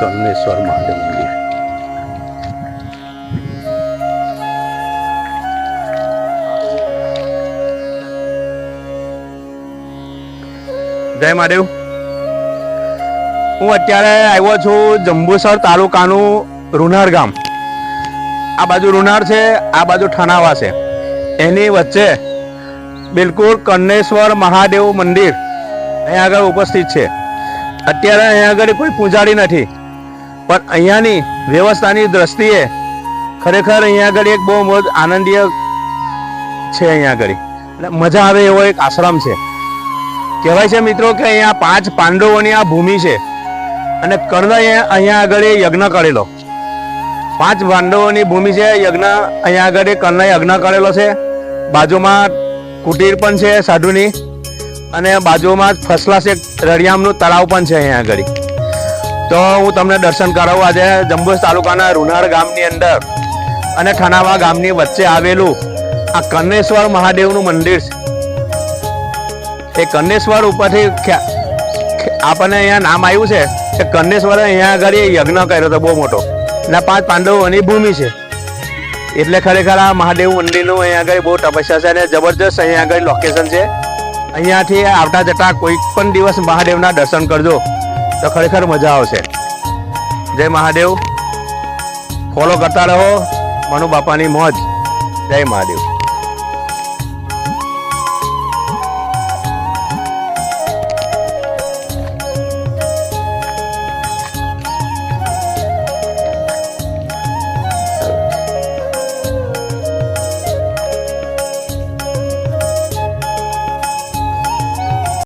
કર્ણેશ્વર મહાદેવ મંદિર જય મહાદેવ. હું અત્યારે આવ્યો છું જંબુસર તાલુકાનું રૂનાર ગામ. આ બાજુ રૂનાર છે, આ બાજુ ઠાણાવા છે. એની વચ્ચે બિલકુલ કર્ણેશ્વર મહાદેવ મંદિર અહીંયા આગળ ઉપસ્થિત છે. અત્યારે અહીંયા આગળ કોઈ પૂજારી નથી. પણ અહીંયાની વ્યવસ્થાની દ્રષ્ટિએ ખરેખર અહીંયા આગળ એક બહુ મોજ આનંદીય છે અહીંયા આગળ. એટલે મજા આવે એવો એક આશ્રમ છે. કહેવાય છે મિત્રો કે અહીંયા પાંચ પાંડવોની આ ભૂમિ છે. અને કર્ણએ અહીંયા આગળ યજ્ઞ કરેલો. પાંચ પાંડવોની ભૂમિ છે, યજ્ઞ અહીંયા આગળ કર્ણએ યજ્ઞ કરેલો છે. બાજુમાં કુટીર પણ છે સાધુની. અને બાજુમાં જ ક્લાસ એક રળિયામનું તળાવ પણ છે અહીંયા આગળ. તો હું તમને દર્શન કરાવું. આજે જંબુસ તાલુકાના રૂનાર ગામની અંદર અને ઠનાવા ગામની વચ્ચે આવેલું આ કનેશ્વર મહાદેવનું મંદિર છે. એ કનેશ્વર ઉપરથી આપણને અહીંયા નામ આવ્યું છે કે કર્ણેશ્વરે અહીંયા આગળ યજ્ઞ કર્યો હતો બહુ મોટો. અને પાંચ પાંડવોની ભૂમિ છે. એટલે ખરેખર આ મહાદેવ મંદિરનું અહીંયા આગળ બહુ તપસ્યા છે અને જબરજસ્ત અહીંયા આગળ લોકેશન છે. અહીંયાથી આવતા જતા કોઈ પણ દિવસ મહાદેવના દર્શન કરજો. તો ખરેખર મજા આવશે. જય મહાદેવ. ફોલો કરતા રહો. મનુ બાપાની મોજ. જય મહાદેવ.